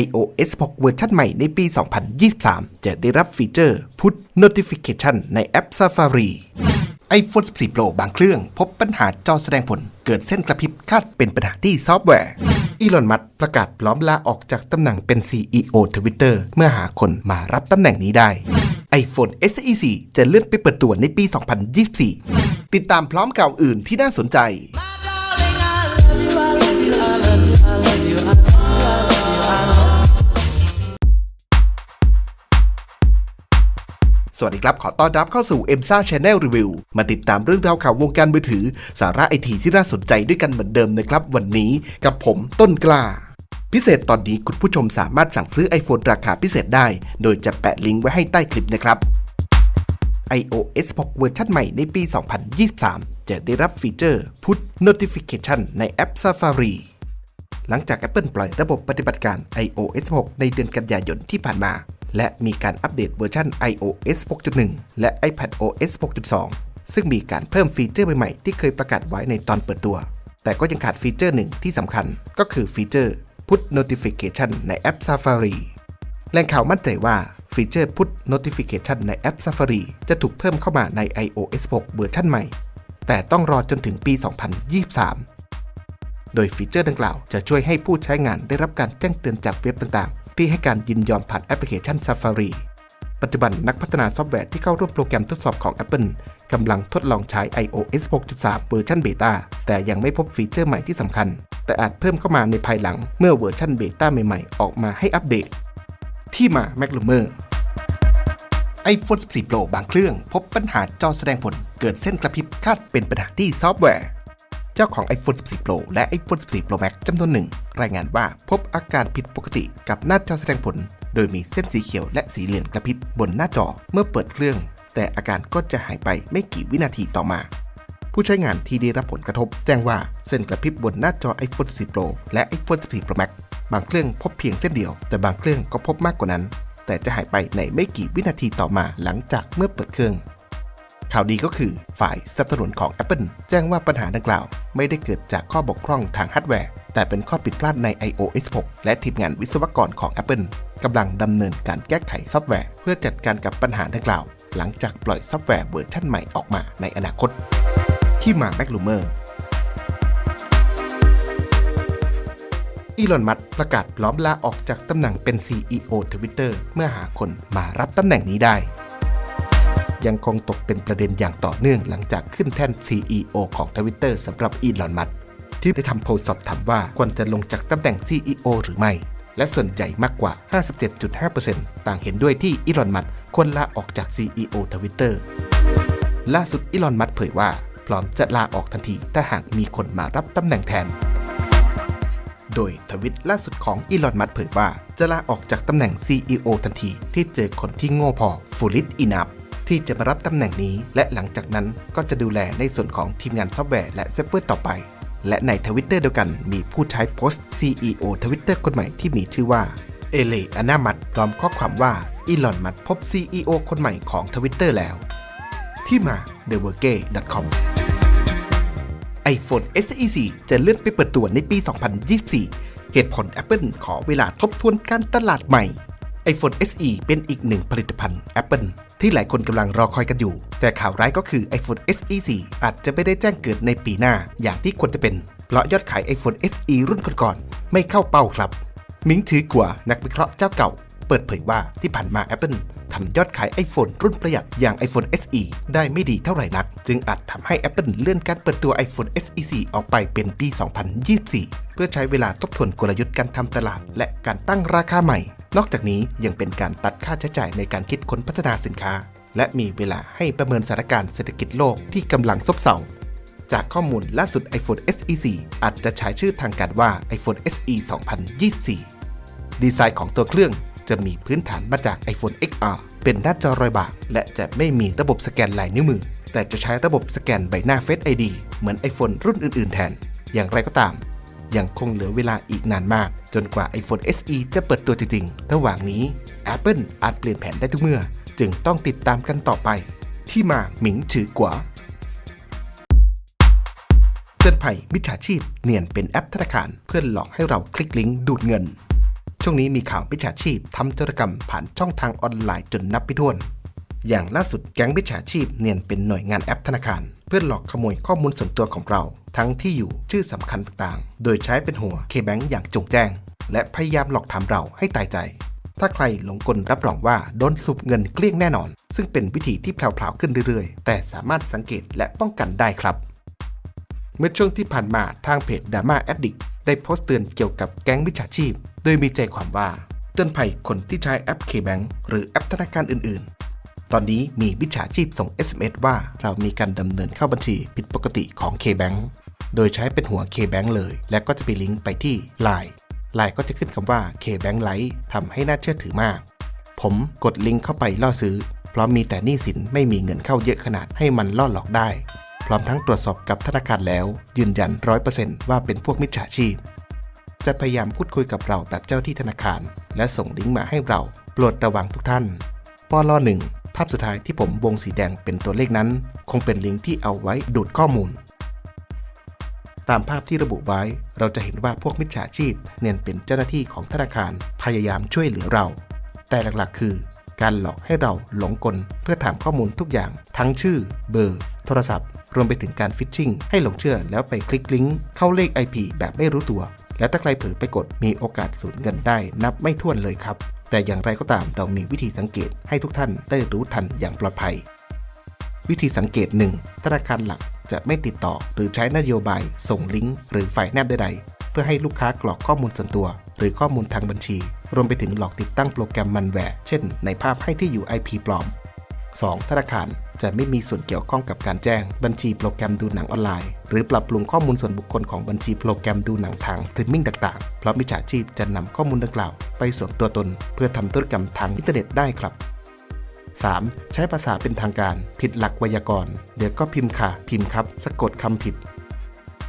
iOS 6 เวอร์ชันใหม่ในปี 2023 จะได้รับฟีเจอร์ Push Notification ในแอป Safari iPhone 14 Pro บางเครื่อง พบปัญหาจอแสดงผล เกิดเส้นกระพริบคาดเป็นปัญหาที่ซอฟต์แวร์ อีลอน มัสก์ประกาศพร้อมลาออกจากตำแหน่งเป็น CEO Twitter เมื่อหาคนมารับตำแหน่งนี้ได้ iPhone SE 4จะเลื่อนไปเปิดตัวในปี 2024 ติดตามพร้อมข่าวอื่นที่น่าสนใจ สวัสดีครับ ขอต้อนรับเข้าสู่ e m s a Channel Review มาติดตามเรื่องราวข่าววงการมือถือ สาระไอทีที่น่าสนใจด้วยกันเหมือนเดิมนะครับ วันนี้กับผมต้นกล้า พิเศษตอนนี้คุณผู้ชมสามารถสั่งซื้อ iPhone ราคาพิเศษได้ โดยจะแปะลิงก์ไว้ให้ใต้คลิปนะครับ iOS 6 เวอร์ชันใหม่ในปี 2023 จะได้รับฟีเจอร์ Push Notification ในแอป Safari หลังจาก Apple ปล่อยระบบปฏิบัติการ iOS 6 ในเดือนกันยายนที่ผ่านมา และมีการอัปเดตเวอร์ชัน iOS 6.1 และ iPadOS 6.2 ซึ่งมีการเพิ่มฟีเจอร์ใหม่ๆที่เคยประกาศไว้ในตอนเปิดตัว แต่ก็ยังขาดฟีเจอร์หนึ่งที่สำคัญก็คือฟีเจอร์ Push Notification ในแอป Safari แหล่งข่าวมั่นใจว่าฟีเจอร์ Push Notification ในแอป Safari จะถูกเพิ่มเข้ามาใน iOS 6 เวอร์ชันใหม่ แต่ต้องรอจนถึงปี 2023 โดยฟีเจอร์ดังกล่าวจะช่วยให้ผู้ใช้งานได้รับการแจ้งเตือนจากเว็บต่างๆ ที่ให้การยินยอมผ่านแอปพลิเคชัน Safari ปัจจุบันนักพัฒนาซอฟต์แวร์ที่เข้าร่วมโปรแกรมทดสอบของ Apple กำลังทดลองใช้ iOS 6.3 เวอร์ชันเบต้าแต่ยังไม่พบฟีเจอร์ใหม่ที่สำคัญ แต่อาจเพิ่มเข้ามาในภายหลังเมื่อเวอร์ชันเบต้าใหม่ๆ ออกมาให้อัปเดต ที่มา m a c l u m e r iPhone 14 Pro บางเครื่อง พบปัญหาจอแสดงผลเกิดเส้นกระพริบคาดเป็นปัญหาที่ซอฟต์แวร์ เจ้าของ iPhone 14 Pro และ iPhone 14 Pro Max จำนวนหนึ่ง รายงานว่าพบอาการผิดปกติกับหน้าจอแสดงผล โดยมีเส้นสีเขียวและสีเหลืองกระพริบบนหน้าจอเมื่อเปิดเครื่อง แต่อาการก็จะหายไปไม่กี่วินาทีต่อมา ผู้ใช้งานที่ได้รับผลกระทบ แจ้งว่าเส้นกระพริบบนหน้าจอ iPhone 14 Pro และ iPhone 14 Pro Max บางเครื่องพบเพียงเส้นเดียว แต่บางเครื่องก็พบมากกว่านั้น แต่จะหายไปในไม่กี่วินาทีต่อมาหลังจากเมื่อเปิดเครื่อง ข่าวดีก็คือฝ่ายสนับสนุนของ Apple แจ้งว่าปัญหาดังกล่าว ไม่ได้เกิดจากข้อบกพร่องทางฮาร์ดแวร์ แต่เป็นข้อผิดพลาดใน iOS 6 และทีมงานวิศวกรของ Apple กำลังดำเนินการแก้ไขซอฟต์แวร์ เพื่อจัดการกับปัญหาดังกล่าว หลังจากปล่อยซอฟต์แวร์เวอร์ชันใหม่ออกมาในอนาคต ที่มา m a c l u m e r อีลอน มัสประกาศพร้อมลาออกจากตำแหน่งเป็น CEO Twitter เมื่อหาคนมารับตำแหน่งนี้ได้ ยังคงตกเป็นประเด็นอย่างต่อเนื่องหลังจากขึ้นแท่น CEO ของ Twitter สำหรับอีลอน มัสที่ได้ทำโพลสอบถามว่าควรจะลงจากตำแหน่ง CEO หรือไม่ และส่วนใหญ่มากกว่า 57.5%ต่างเห็นด้วยที่อีลอน มัสควรลาออกจาก CEO Twitter ล่าสุดอีลอน มัสเผยว่า พร้อมจะลาออกทันทีถ้าหากมีคนมารับตำแหน่งแทนโดยทวิตล่าสุดของอีลอน มัสเผยว่า จะลาออกจากตำแหน่ง CEO ทันทีที่เจอคนที่โง่พอฟูลิตอินับ ที่จะมารับตำแหน่งนี้ และหลังจากนั้นก็จะดูแลในส่วนของทีมงานซอฟต์แวร์และเซฟเวอร์ต่อไป และในทวิตเตอร์เดียวกันมีผู้ใช้โพสต์ CEO ทวิตเตอร์คนใหม่ที่มีชื่อว่าเอเลอานามัตพร้อมข้อความว่าอีลอนมัสก์พบ CEO คนใหม่ของทวิตเตอร์แล้ว ที่มา t h e w o r g e c o m iPhone SE 4จะเลื่อนไปเปิดตัวในปี 2024 เหตุผล Apple ขอเวลาทบทวนการตลาดใหม่ iPhone SE เป็นอีกหนึ่งผลิตภัณฑ์ Apple ที่หลายคนกำลังรอคอยกันอยู่ แต่ข่าวร้ายก็คือ iPhone SE 4 อาจจะไม่ได้แจ้งเกิดในปีหน้าอย่างที่ควรจะเป็น เพราะยอดขาย iPhone SE รุ่นก่อนๆไม่เข้าเป้าครับ มิงถือกว่านักวิเคราะห์เจ้าเก่า เปิดเผยว่าที่ผ่านมา Apple ทำยอดขาย iPhone รุ่นประหยัดอย่าง iPhone SE ได้ไม่ดีเท่าไหร่นัก จึงอาจทำให้ Apple เลื่อนการเปิดตัว iPhone SE 4ออกไปเป็นปี 2024 เพื่อใช้เวลาทบทวนกลยุทธ์การทำตลาด และการตั้งราคาใหม่ นอกจากนี้ยังเป็นการตัดค่าใช้จ่ายในการคิดค้นพัฒนาสินค้า และมีเวลาให้ประเมินสถานการณ์เศรษฐกิจโลกที่กำลังซบเซาจากข้อมูลล่าสุด iPhone SE 4อาจจะใช้ชื่อทางการว่า iPhone SE 2024 ดีไซน์ของตัวเครื่อง จะมีพื้นฐานมาจาก iPhone XR เป็นหน้าจอรอยบาก และจะไม่มีระบบสแกนลายนิ้วมือ แต่จะใช้ระบบสแกนใบหน้า Face ID เหมือน iPhone รุ่นอื่น ๆ แทน อย่างไรก็ตาม ยังคงเหลือเวลาอีกนานมาก จนกว่า iPhone SE จะเปิดตัวจริง ๆ ระหว่างนี้ Apple อาจเปลี่ยนแผนได้ทุกเมื่อ จึงต้องติดตามกันต่อไป ที่มาหมิงฉือกว่าเตือนภัยมิจฉาชีพเนียนเป็นแอปธนาคารเพื่อหลอกให้เราคลิกลิงก์ดูดเงิน ช่วงนี้มีข่าวมิจฉาชีพทำธุรกรรมผ่านช่องทางออนไลน์จนนับไม่ถ้วน อย่างล่าสุดแก๊งมิจฉาชีพเนียนเป็นหน่วยงานแอปธนาคาร เพื่อหลอกขโมยข้อมูลส่วนตัวของเรา ทั้งที่อยู่ชื่อสำคัญต่างๆ โดยใช้เป็นหัว K-Bank อย่างจงแจ้ง และพยายามหลอกถามเราให้ตายใจ ถ้าใครหลงกลรับรองว่าโดนสูบเงินเกลี้ยงแน่นอน ซึ่งเป็นวิธีที่แผลวๆขึ้นเรื่อยๆ แต่สามารถสังเกตและป้องกันได้ครับ เมื่อช่วงที่ผ่านมาทางเพจ Dama Addict ได้โพสต์เตือนเกี่ยวกับแก๊งมิจฉาชีพ โดยมีใจความว่าเตือนภัยคนที่ใช้แอป K-Bank หรือแอปธนาคารอื่น ๆ ตอนนี้มีมิจฉาชีพส่ง SMS ว่าเรามีการดำเนินเข้าบัญชีผิดปกติของ K-Bank โดยใช้เป็นหัว K-Bank เลย และก็จะไปลิงก์ไปที่ Line Line ก็จะขึ้นคำว่า K-Bank Lite ทำให้น่าเชื่อถือมาก ผมกดลิงก์เข้าไปล่อซื้อ เพราะมีแต่หนี้สินไม่มีเงินเข้าเยอะขนาดให้มันล่อหลอกได้ พร้อมทั้งตรวจสอบกับธนาคารแล้ว ยืนยัน100%ว่าเป็นพวกมิจฉาชีพ จะพยายามพูดคุยกับเราแบบเจ้าที่ธนาคาร และส่งลิงก์มาให้เราโปรดระวังทุกท่านปลอหนึ่งภาพสุดท้ายที่ผมวงสีแดงเป็นตัวเลขนั้น คงเป็นลิงก์ที่เอาไว้ดูดข้อมูล ตามภาพที่ระบุไว้ เราจะเห็นว่าพวกมิจฉาชีพเนียนเป็นเจ้าหน้าที่ของธนาคารพยายามช่วยเหลือเรา แต่หลักๆ คือ การหลอกให้เราหลงกลเพื่อถามข้อมูลทุกอย่างทั้งชื่อ เบอร์ โทรศัพท์ รวมไปถึงการฟิชชิ่งให้หลงเชื่อแล้วไปคลิกลิงก์เข้าเลข IP แบบไม่รู้ตัว และถ้าใครเผลอไปกดมีโอกาสสูญเงินได้นับไม่ถ้วนเลยครับ แต่อย่างไรก็ตามเรามีวิธีสังเกตให้ทุกท่านได้รู้ทันอย่างปลอดภัย วิธีสังเกต 1. ธนาคารหลักจะไม่ติดต่อหรือใช้นโยบาย ส่งลิงก์หรือฝ่ายแนบใดๆเพื่อให้ลูกค้ากรอกข้อมูลส่วนตัว หรือข้อมูลทางบัญชี รวมไปถึงหลอกติดตั้งโปรแกรมมันแวร์เช่น ในภาพให้ที่อยู่ IP ปลอม 2. ธนาคารจะไม่มีส่วนเกี่ยวข้องกับการแจ้ง บัญชีโปรแกรมดูหนังออนไลน์ หรือปรับปรุงข้อมูลส่วนบุคคลของบัญชีโปรแกรมดูหนังทางสตรีมมิ่งต่างๆ เพราะมิจฉาชีพจะนำข้อมูลดังกล่าว ไปสวมตัวตน เพื่อทำธุรกรรมทางอินเทอร์เน็ตได้ครับ 3. ใช้ภาษาเป็นทางการ ผิดหลักไวยากรณ์เดี๋ยวก็พิมพ์ค่ะ พิมพ์ครับ สะกดคำผิด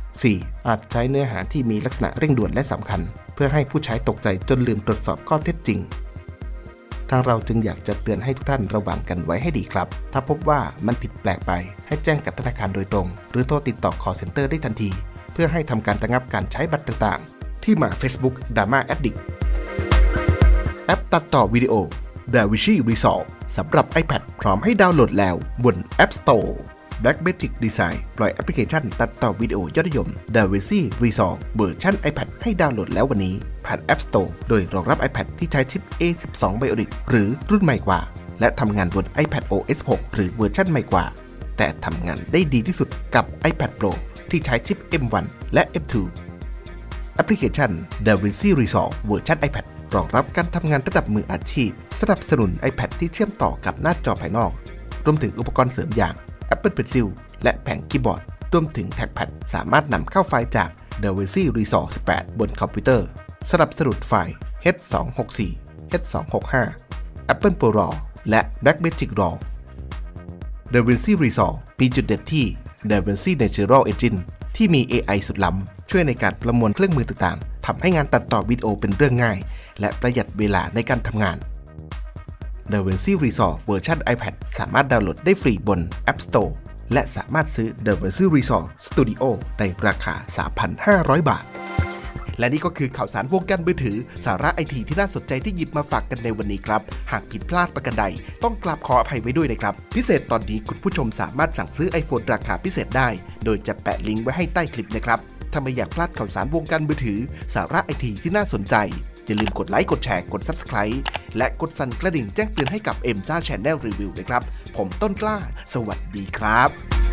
4. อาจใช้เนื้อหาที่มีลักษณะเร่งด่วนและสำคัญ เพื่อให้ผู้ใช้ตกใจจนลืมตรวจสอบข้อเท็จจริง ทางเราจึงอยากจะเตือนให้ทุกท่านระวังกันไว้ให้ดีครับ ถ้าพบว่ามันผิดแปลกไป ให้แจ้งกับธนาคารโดยตรง หรือโทรติดต่อ call center ได้ทันที เพื่อให้ทำการระงับการใช้บัตรต่างๆ ที่มา Facebook Dama Addict แอปตัดต่อวิดีโอ DaVinci Resolve สำหรับ iPad พร้อมให้ดาวน์โหลดแล้วบน App Store Black Magic Design ปล่อยแอปพลิเคชันตัดต่อวิดีโอยอดนิยม DaVinci Resolve เวอร์ชัน iPad ให้ดาวน์โหลดแล้ววันนี้ ผ่าน App Store โดยรองรับ iPad ที่ใช้ชิป A12 Bionic หรือรุ่นใหม่กว่า และทำงานบน iPad OS 6 หรือเวอร์ชันใหม่กว่า แต่ทำงานได้ดีที่สุดกับ iPad Pro ที่ใช้ชิป M1 และ M2 แอปพลิเคชัน DaVinci Resolve เวอร์ชัน iPad รองรับการทำงานระดับมืออาชีพ สนับสนุน iPad ที่เชื่อมต่อกับหน้าจอภายนอก รวมถึงอุปกรณ์เสริมอย่าง Apple Pencil และแผงคีย์บอร์ดรวมถึงแท็กแพดสามารถนำเข้าไฟล์จาก DaVinci Resolve 18 บนคอมพิวเตอร์ สนับสนุนไฟล์ H264 H265 Apple Pro RAW และ Blackmagic RAW DaVinci Resolve มีจุดเด่นที่ DaVinci Natural Engine ที่มี AI สุดล้ำ ช่วยในการประมวลเครื่องมือต่างๆทำให้งานตัดต่อวิดีโอเป็นเรื่องง่าย และประหยัดเวลาในการทำงาน DaVinci Resolve เวอร์ชัน iPad สามารถดาวน์โหลดได้ฟรีบน App Store และสามารถซื้อ DaVinci Resolve Studio ในราคา 3,500 บาท และนี่ก็คือข่าวสารวงการมือถือ สาระไอทีที่น่าสนใจที่หยิบมาฝากกันในวันนี้ครับ หากผิดพลาดประการใด ต้องกราบขออภัยไว้ด้วยนะครับ พิเศษตอนนี้คุณผู้ชมสามารถสั่งซื้อ iPhone ราคาพิเศษได้ โดยจะแปะลิงก์ไว้ให้ใต้คลิปนะครับถ้าไม่อยากพลาดข่าวสารวงการมือถือ สาระไอทีที่น่าสนใจ อย่าลืมกดไลค์ กดแชร์ กด Subscribe และกดสั่นกระดิ่งแจ้งเตือนให้กับ m อ็มซ่าแชนแนลรีวิวนะครับ ผมต้นกล้า สวัสดีครับ